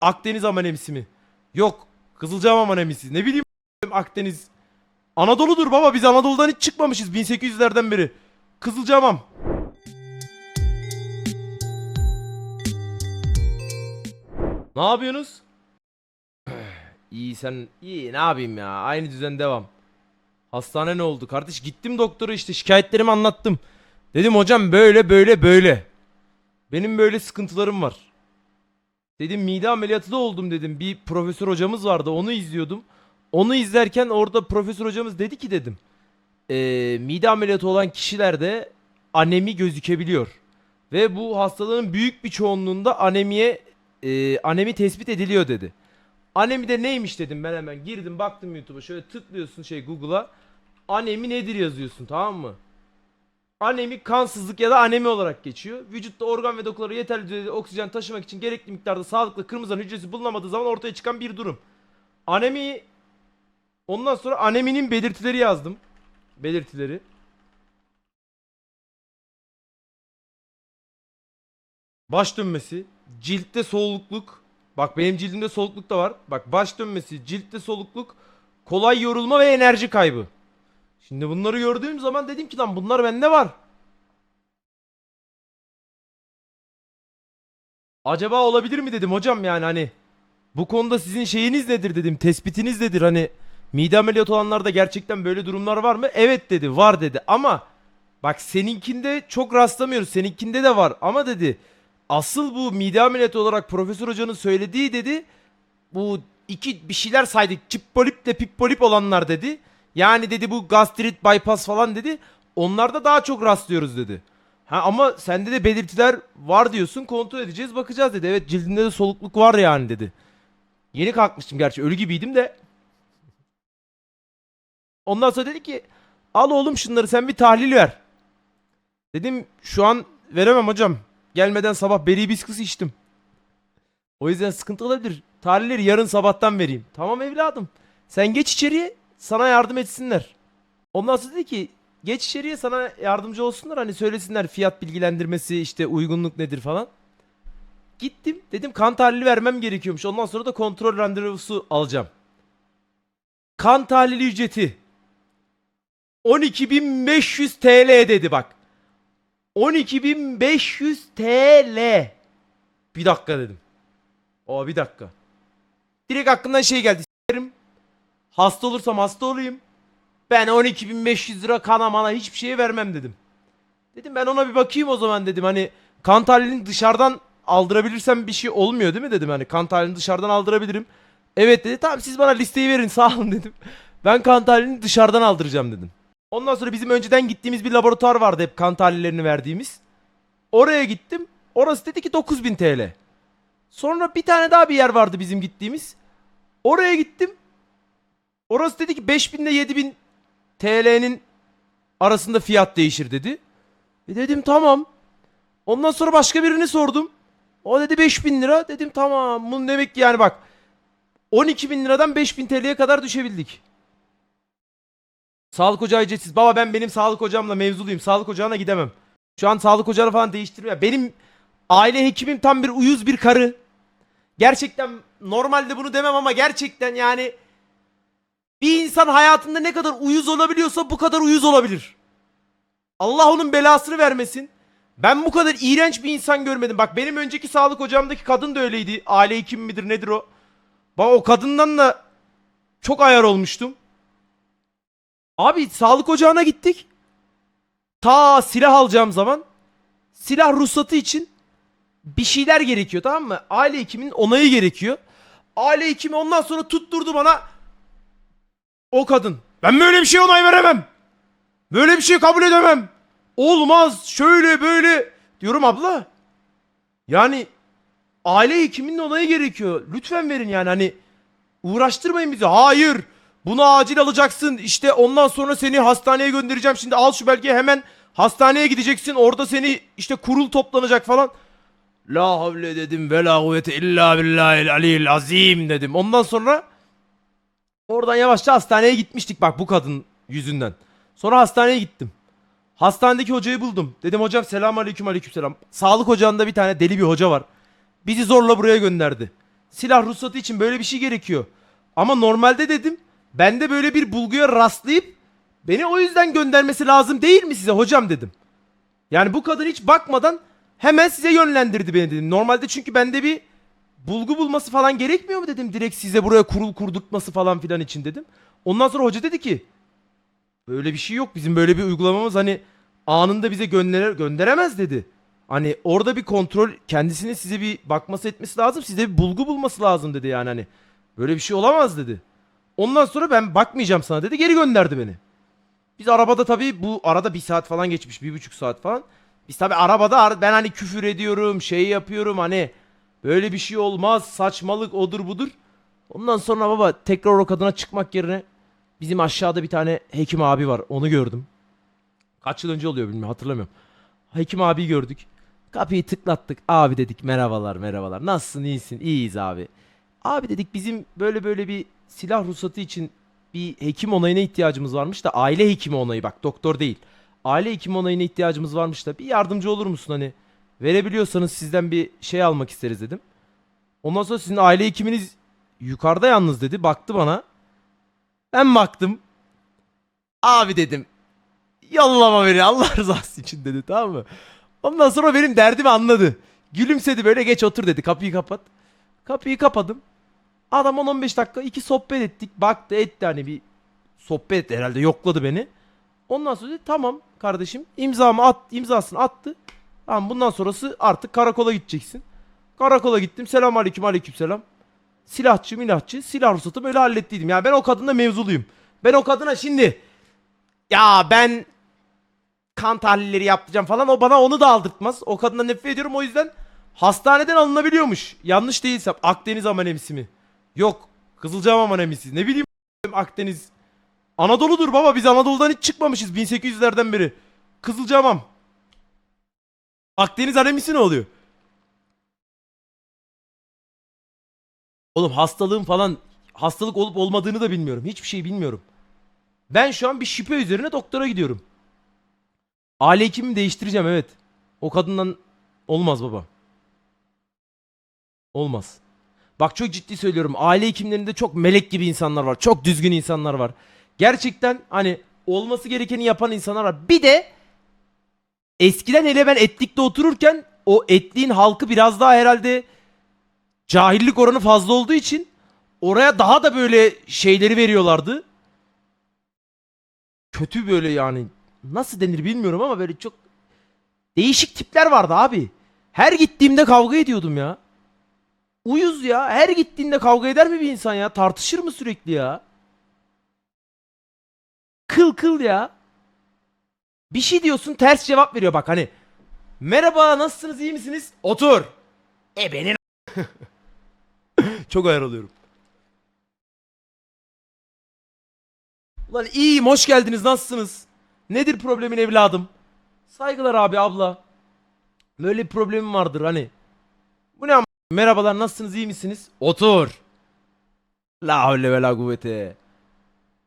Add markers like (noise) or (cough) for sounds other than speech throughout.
Akdeniz amanemisi mi? Yok. Kızılcahamam amanemisi. Ne bileyim Akdeniz. Anadolu'dur baba. Biz Anadolu'dan hiç çıkmamışız 1800'lerden beri. Kızılcahamam. Ne yapıyorsunuz? (sighs) İyi sen iyi ne yapayım ya aynı düzen devam. Hastane ne oldu kardeş gittim doktora işte şikayetlerimi anlattım. Dedim hocam böyle böyle böyle. Benim böyle sıkıntılarım var. Dedim mide ameliyatı da oldum dedim. Bir profesör hocamız vardı onu izliyordum. Onu izlerken orada profesör hocamız dedi ki dedim. "Ee, mide ameliyatı olan kişilerde anemi gözükebiliyor. Ve bu hastalığın büyük bir çoğunluğunda anemiye e, anemi tespit ediliyor dedi. Anemi de neymiş dedim ben hemen girdim baktım YouTube'a şöyle tıklıyorsun şey Google'a. Anemi nedir yazıyorsun tamam mı? Anemi kansızlık ya da anemi olarak geçiyor. Vücutta organ ve dokulara yeterli düzeyde oksijen taşımak için gerekli miktarda sağlıklı kırmızı hücresi bulunamadığı zaman ortaya çıkan bir durum. Anemi Ondan sonra aneminin belirtileri yazdım. Belirtileri. Baş dönmesi, ciltte solukluk. Bak benim cildimde solukluk da var. Bak baş dönmesi, ciltte solukluk, kolay yorulma ve enerji kaybı. Şimdi bunları gördüğüm zaman dedim ki lan bunlar bende var. Acaba olabilir mi dedim hocam yani hani bu konuda sizin şeyiniz nedir dedim tespitiniz nedir hani mide ameliyatı olanlarda gerçekten böyle durumlar var mı? Evet dedi var dedi ama bak seninkinde çok rastlamıyoruz seninkinde de var ama dedi asıl bu mide ameliyatı olarak profesör hocanın söylediği dedi bu iki bir şeyler saydık çippolip de pippolip olanlar dedi. Yani dedi bu gastrit bypass falan dedi. Onlarda daha çok rastlıyoruz dedi. Ha ama sende de belirtiler var diyorsun kontrol edeceğiz bakacağız dedi. Evet cildinde de solukluk var yani dedi. Yeni kalkmıştım gerçi ölü gibiydim de. Ondan sonra dedi ki al oğlum şunları sen bir tahlil ver. Dedim şu an veremem hocam. Gelmeden sabah beri biskusu içtim. O yüzden sıkıntı olabilir. Tahlilleri yarın sabahtan vereyim. Tamam evladım. Sen geç içeriye sana yardım etsinler. Ondan sonra dedi ki geç içeriye sana yardımcı olsunlar. Hani söylesinler fiyat bilgilendirmesi işte uygunluk nedir falan. Gittim dedim kan tahlili vermem gerekiyormuş. Ondan sonra da kontrol randevusu alacağım. Kan tahlili ücreti 12.500 TL dedi bak. 12.500 TL. Bir dakika dedim. O bir dakika. Direkt aklımdan şey geldi. S**erim. Hasta olursam hasta olayım. Ben 12.500 lira kana mana hiçbir şeye vermem dedim. Dedim ben ona bir bakayım o zaman dedim. Hani kan tahlilini dışarıdan aldırabilirsem bir şey olmuyor değil mi dedim. Hani kan tahlilini dışarıdan aldırabilirim. Evet dedi. Tamam siz bana listeyi verin (laughs) sağ olun dedim. Ben kan tahlilini dışarıdan aldıracağım dedim. Ondan sonra bizim önceden gittiğimiz bir laboratuvar vardı hep kan tahlillerini verdiğimiz. Oraya gittim. Orası dedi ki 9000 TL. Sonra bir tane daha bir yer vardı bizim gittiğimiz. Oraya gittim. Orası dedi ki 5000 ile 7000 TL'nin arasında fiyat değişir dedi. E dedim tamam. Ondan sonra başka birini sordum. O dedi 5000 lira. Dedim tamam. Bunun demek ki yani bak. 12 bin liradan 5000 TL'ye kadar düşebildik. Sağlık ocağı ücretsiz. Baba ben benim sağlık ocağımla mevzuluyum. Sağlık ocağına gidemem. Şu an sağlık ocağını falan değiştirmiyor. Benim aile hekimim tam bir uyuz bir karı. Gerçekten normalde bunu demem ama gerçekten yani bir insan hayatında ne kadar uyuz olabiliyorsa bu kadar uyuz olabilir. Allah onun belasını vermesin. Ben bu kadar iğrenç bir insan görmedim. Bak benim önceki sağlık ocağımdaki kadın da öyleydi. Aile hekim midir nedir o? Bak o kadından da çok ayar olmuştum. Abi sağlık ocağına gittik. Ta silah alacağım zaman silah ruhsatı için bir şeyler gerekiyor tamam mı? Aile hekiminin onayı gerekiyor. Aile hekimi ondan sonra tutturdu bana o kadın. Ben böyle bir şey onay veremem. Böyle bir şey kabul edemem. Olmaz şöyle böyle diyorum abla. Yani aile hekiminin onayı gerekiyor. Lütfen verin yani hani uğraştırmayın bizi. Hayır. Bunu acil alacaksın. İşte ondan sonra seni hastaneye göndereceğim. Şimdi al şu belgeyi hemen hastaneye gideceksin. Orada seni işte kurul toplanacak falan. La havle dedim ve la kuvvete illa billahil aliyil azim dedim. Ondan sonra oradan yavaşça hastaneye gitmiştik bak bu kadın yüzünden. Sonra hastaneye gittim. Hastanedeki hocayı buldum. Dedim hocam selam aleyküm aleyküm selam. Sağlık ocağında bir tane deli bir hoca var. Bizi zorla buraya gönderdi. silah ruhsatı için böyle bir şey gerekiyor. Ama normalde dedim bende böyle bir bulguya rastlayıp beni o yüzden göndermesi lazım değil mi size hocam dedim. Yani bu kadın hiç bakmadan hemen size yönlendirdi beni dedim. Normalde çünkü bende bir bulgu bulması falan gerekmiyor mu dedim. Direkt size buraya kurul kurdurtması falan filan için dedim. Ondan sonra hoca dedi ki böyle bir şey yok. Bizim böyle bir uygulamamız hani anında bize gönder gönderemez dedi. Hani orada bir kontrol kendisinin size bir bakması etmesi lazım. Size bir bulgu bulması lazım dedi yani hani. Böyle bir şey olamaz dedi. Ondan sonra ben bakmayacağım sana dedi. Geri gönderdi beni. Biz arabada tabii bu arada bir saat falan geçmiş. Bir buçuk saat falan. Biz tabii arabada ar- ben hani küfür ediyorum. Şey yapıyorum hani. Böyle bir şey olmaz. Saçmalık odur budur. Ondan sonra baba tekrar o kadına çıkmak yerine bizim aşağıda bir tane hekim abi var. Onu gördüm. Kaç yıl önce oluyor bilmiyorum hatırlamıyorum. Hekim abi gördük. Kapıyı tıklattık. Abi dedik merhabalar merhabalar. Nasılsın iyisin? İyiyiz abi. Abi dedik bizim böyle böyle bir silah ruhsatı için bir hekim onayına ihtiyacımız varmış da aile hekimi onayı bak doktor değil. Aile hekimi onayına ihtiyacımız varmış da bir yardımcı olur musun hani? Verebiliyorsanız sizden bir şey almak isteriz dedim. Ondan sonra sizin aile hekiminiz yukarıda yalnız dedi. Baktı bana. Ben baktım. Abi dedim. Yollama beni Allah (laughs) rızası için dedi tamam mı? Ondan sonra benim derdimi anladı. Gülümsedi böyle geç otur dedi kapıyı kapat. Kapıyı kapadım. Adam 10-15 dakika iki sohbet ettik. Baktı etti hani bir sohbet etti herhalde yokladı beni. Ondan sonra dedi tamam kardeşim imzamı at imzasını attı. Tamam bundan sonrası artık karakola gideceksin. Karakola gittim. Selam aleyküm aleyküm selam. Silahçı milahçı silah ruhsatı böyle hallettiydim. Yani ben o kadınla mevzuluyum. Ben o kadına şimdi ya ben kan tahlilleri yaptıracağım falan o bana onu da aldırtmaz. O kadından nefret ediyorum o yüzden hastaneden alınabiliyormuş. Yanlış değilsem Akdeniz amanemisi mi? Yok Kızılcahamam amanemisi. Ne bileyim Akdeniz. Anadolu'dur baba biz Anadolu'dan hiç çıkmamışız 1800'lerden beri. Kızılcahamam. Akdeniz anemisi ne oluyor? Oğlum hastalığın falan hastalık olup olmadığını da bilmiyorum. Hiçbir şey bilmiyorum. Ben şu an bir şüphe üzerine doktora gidiyorum. Aile hekimimi değiştireceğim evet. O kadından olmaz baba. Olmaz. Bak çok ciddi söylüyorum. Aile hekimlerinde çok melek gibi insanlar var. Çok düzgün insanlar var. Gerçekten hani olması gerekeni yapan insanlar var. Bir de eskiden hele ben etlikte otururken o etliğin halkı biraz daha herhalde cahillik oranı fazla olduğu için oraya daha da böyle şeyleri veriyorlardı. Kötü böyle yani nasıl denir bilmiyorum ama böyle çok değişik tipler vardı abi. Her gittiğimde kavga ediyordum ya. Uyuz ya. Her gittiğinde kavga eder mi bir insan ya? Tartışır mı sürekli ya? Kıl kıl ya. Bir şey diyorsun ters cevap veriyor bak hani. Merhaba nasılsınız iyi misiniz? Otur. E benim (laughs) Çok ayar oluyorum. Ulan iyiyim hoş geldiniz nasılsınız? Nedir problemin evladım? Saygılar abi abla. Böyle bir problemim vardır hani. Bu ne am- Merhabalar nasılsınız iyi misiniz? Otur. La havle ve la kuvvete.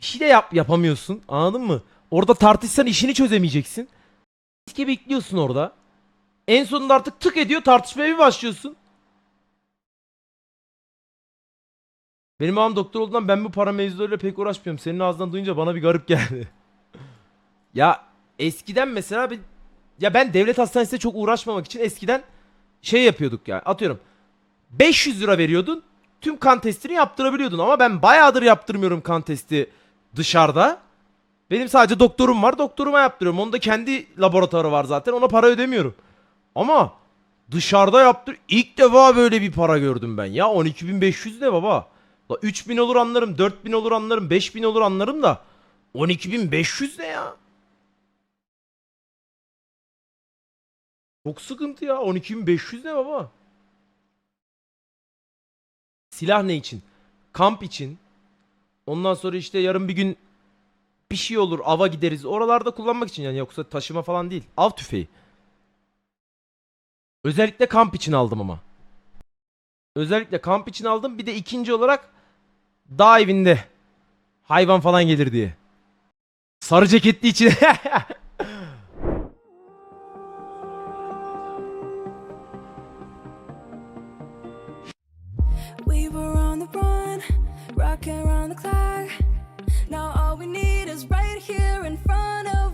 Bir şey de yap yapamıyorsun anladın mı? Orada tartışsan işini çözemeyeceksin. Riske bekliyorsun orada. En sonunda artık tık ediyor tartışmaya bir başlıyorsun. Benim babam doktor olduğundan ben bu para mevzularıyla pek uğraşmıyorum. Senin ağzından duyunca bana bir garip geldi. (laughs) ya eskiden mesela bir ya ben devlet hastanesinde çok uğraşmamak için eskiden şey yapıyorduk yani atıyorum 500 lira veriyordun tüm kan testini yaptırabiliyordun ama ben bayağıdır yaptırmıyorum kan testi dışarıda. Benim sadece doktorum var doktoruma yaptırıyorum. Onun kendi laboratuvarı var zaten ona para ödemiyorum. Ama dışarıda yaptır ilk defa böyle bir para gördüm ben ya 12.500 ne baba? La 3000 olur anlarım, 4000 olur anlarım, 5000 olur anlarım da 12500 ne ya? Çok sıkıntı ya. 12500 ne baba? Silah ne için? Kamp için. Ondan sonra işte yarın bir gün bir şey olur, ava gideriz. Oralarda kullanmak için yani yoksa taşıma falan değil. Av tüfeği. Özellikle kamp için aldım ama. Özellikle kamp için aldım. Bir de ikinci olarak dağ evinde hayvan falan gelir diye. Sarı ceketli için. (laughs) We were on the run, working around the clock. Now all we need is right here in front of